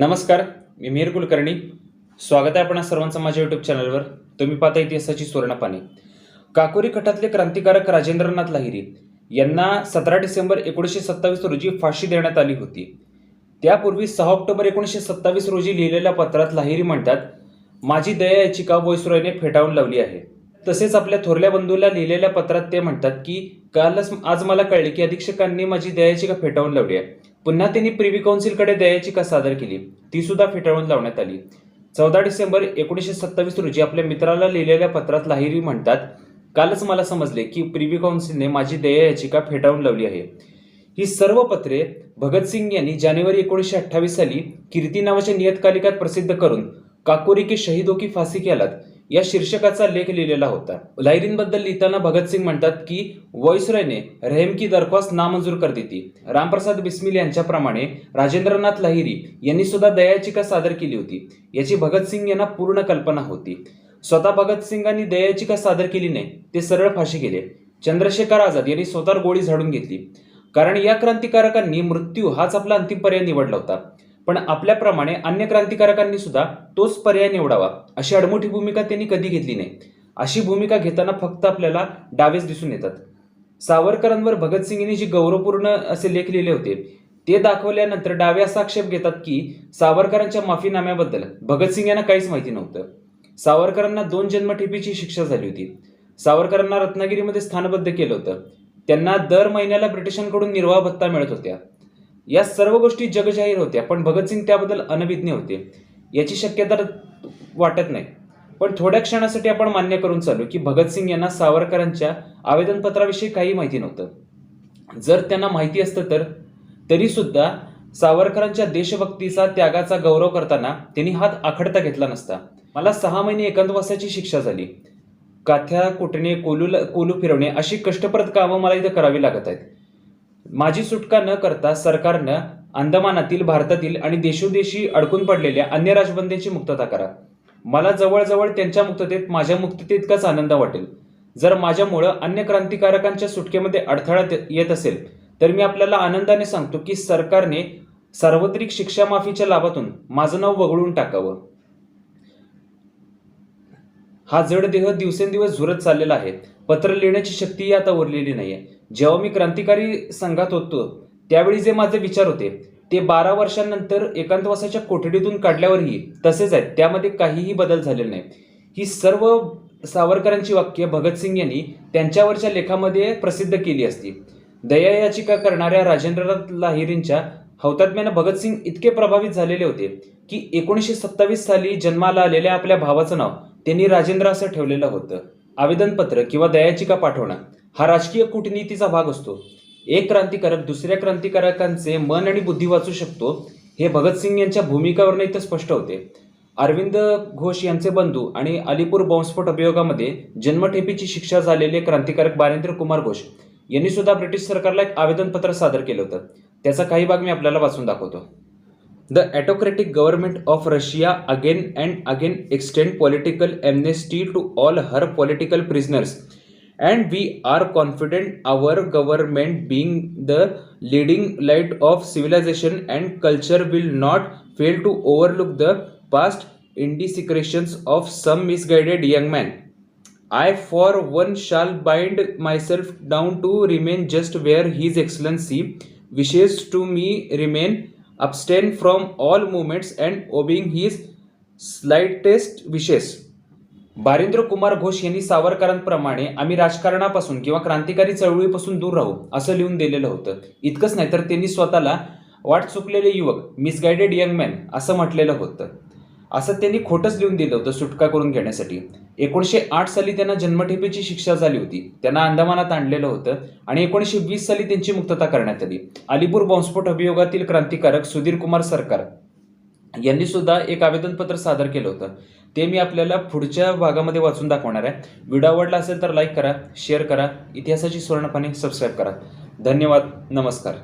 नमस्कार मी मिहीर कुलकर्णी. स्वागत आहे आपण सर्वांचं माझ्या युट्यूब चॅनलवर तुम्ही पाहता इतिहासाची सुवर्णपाने. काकोरी खटातले क्रांतिकारक राजेंद्रनाथ लाहिरी यांना सतरा डिसेंबर एकोणीसशे सत्तावीस रोजी फाशी देण्यात आली होती. त्यापूर्वी सहा ऑक्टोबर एकोणीसशे सत्तावीस रोजी लिहिलेल्या पत्रात लाहिरी म्हणतात माझी दया याचिका वॉइसरॉयने फेटाळून लावली आहे? तसेच आपल्या थोरल्या बंधूला लिहिलेल्या पत्रात ते म्हणतात की कालच आज मला कळले की अधीक्षकांनी माझी दयायाचिका फेटाळून लावली आहे. पुन्हा त्यांनी प्रिव्ही काउन्सिलकडे दयायाचिका सादर केली. ती सुद्धा फेटाळून लावण्यात आली. चौदा डिसेंबर एकोणीसशे सत्तावीस रोजी आपल्या मित्राला लिहिलेल्या पत्रात लाहिरी म्हणतात कालच मला समजले की प्रिव्ही काउन्सिलने माझी दया याचिका फेटाळून लावली आहे. ही सर्व पत्रे भगतसिंग यांनी जानेवारी एकोणीसशे अठ्ठावीस साली कीर्ती नावाच्या नियतकालिकात प्रसिद्ध करून काकोरी के शहीदो की फासी केलात या शीर्षकाचा लेख लिहिलेला होता. लाहिरींबद्दल लिहिताना भगतसिंग म्हणतात की व्हॉइसरॉयने रहेम की दरख्वास्त नामंजूर कर दिली रामप्रसाद बिस्मिल यांच्याप्रमाणे राजेंद्रनाथ लाहिरी यांनी सुद्धा दयाचिका सादर केली होती. याची भगतसिंग यांना पूर्ण कल्पना होती. स्वतः भगतसिंगांनी दयाचिका सादर केली नाही ते सरळ फाशी गेले. चंद्रशेखर आझाद यांनी स्वतः गोळी झाडून घेतली. कारण या क्रांतिकारकांनी मृत्यू हाच आपला अंतिम पर्याय निवडला होता. पण आपल्याप्रमाणे अन्य क्रांतिकारकांनी सुद्धा तोच पर्याय निवडावा अशी अडमोठी भूमिका त्यांनी कधी घेतली नाही. अशी भूमिका घेताना फक्त आपल्याला डावेच दिसून येतात. सावरकरांवर भगतसिंग यांनी जे गौरवपूर्ण असे लेख लिहिले होते ते दाखवल्यानंतर डावे असा आक्षेप घेतात की सावरकरांच्या माफीनाम्याबद्दल भगतसिंग यांना काहीच माहिती नव्हतं. सावरकरांना दोन जन्मठेपीची शिक्षा झाली होती. सावरकरांना रत्नागिरीमध्ये स्थानबद्ध केलं होतं. त्यांना दर महिन्याला ब्रिटिशांकडून निर्वाह भत्ता मिळत होत्या. या सर्व गोष्टी जगजाहीर होत्या पण भगतसिंग त्याबद्दल अनभिज्ञ होते. याची शक्यता वाटत नाही. पण थोड्या क्षणासाठी आपण मान्य करून चालू की भगतसिंग यांना सावरकरांच्या आवेदनपत्राविषयी काही माहिती नव्हतं. जर त्यांना माहिती असतं तर तरीसुद्धा सावरकरांच्या देशभक्तीचा त्यागाचा गौरव करताना त्यांनी हात आखडता घेतला नसता. मला सहा महिने एकांतवासाची शिक्षा झाली. काथ्या कुटणे कोलू कोलू फिरवणे अशी कष्टप्रद कामं मला इथं करावी लागत आहेत. माझी सुटका न करता सरकारनं अंदमानातील भारतातील आणि देशोदेशी अडकून पडलेल्या अन्य राजबंदींची मुक्तता करा. मला जवळजवळ त्यांच्या मुक्ततेत माझ्या मुक्ततेतकाच आनंद वाटेल. जर माझ्यामुळं अन्य क्रांतिकारकांच्या सुटकेमध्ये अडथळा येत असेल तर मी आपल्याला आनंदाने सांगतो की सरकारने सार्वत्रिक शिक्षा माफीच्या लाभातून माझं नाव वगळून टाकावं. हा जड देह दिवसेंदिवस झुरत चाललेला आहे. पत्र लिहिण्याची शक्तीही आता उरलेली नाहीये. जेव्हा मी क्रांतिकारी संघात होतो त्यावेळी जे माझे विचार होते ते बारा वर्षांनंतर एकांतवासाच्या कोठडीतून काढल्यावरही तसेच आहेत त्यामध्ये काहीही बदल झालेला नाही ही सर्व सावरकरांची वाक्य भगतसिंग यांनी त्यांच्यावरच्या लेखामध्ये प्रसिद्ध केली असती. दया याचिका करणाऱ्या राजेंद्रनाथ लाहिरींच्या हौतात्म्यानं भगतसिंग इतके प्रभावित झालेले होते की एकोणीसशे सत्तावीस साली जन्माला आलेल्या आपल्या भावाचं नाव त्यांनी राजेंद्र असं ठेवलेलं होतं. आवेदनपत्र किंवा दयाचिका पाठवणं. हा राजकीय कूटनीतीचा भाग असतो. एक क्रांतिकारक दुसऱ्या क्रांतिकारकांचे मन आणि बुद्धी वाचू शकतो हे भगतसिंग यांच्या भूमिकावरनं इथं स्पष्ट होते. अरविंद घोष यांचे बंधू आणि अलीपूर बॉम्बस्फोट अभियोगामध्ये जन्मठेपीची शिक्षा झालेले क्रांतिकारक बारेंद्र कुमार घोष यांनी सुद्धा ब्रिटिश सरकारला एक आवेदनपत्र सादर केलं होतं. त्याचा काही भाग मी आपल्याला वाचून दाखवतो. The autocratic government of Russia again and again extend political amnesty to all her political prisoners And we are confident our government being the leading light of civilization and culture will not fail to overlook the past indiscretions of some misguided young man. I for one shall bind myself down to remain just where His Excellency wishes to me remain, abstain from all movements and obeying his slightest wishes. Barindra Kumar Ghosh यांनी सावरकरांप्रमाणे आम्ही राजकारणापासून किंवा क्रांतिकारी चळवळीपासून दूर राहू असं लिहून दिलेलं होतं. इतकंच नाही तर त्यांनी स्वतःला वाट चुकलेले युवक मिसगायडेड यंग मॅन असं म्हटलेलं होतं. असं त्यांनी खोटंच लिहून दिलं होतं सुटका करून घेण्यासाठी. एकोणीसशे आठ साली त्यांना जन्मठेपेची शिक्षा झाली होती. त्यांना अंदमानात आणलेलं होतं आणि एकोणीसशे वीस साली त्यांची मुक्तता करण्यात आली. अलीपूर बॉम्बस्फोट अभियोगातील क्रांतिकारक सुधीर कुमार सरकार यांनी सुद्धा एक आवेदनपत्र सादर केलं होतं. ते मी आपल्याला पुढच्या भागामध्ये वाचून दाखवणार आहे. व्हिडिओ आवडला असेल तर लाईक करा शेअर करा. इतिहासाची सुवर्णपाने सबस्क्राईब करा. धन्यवाद नमस्कार.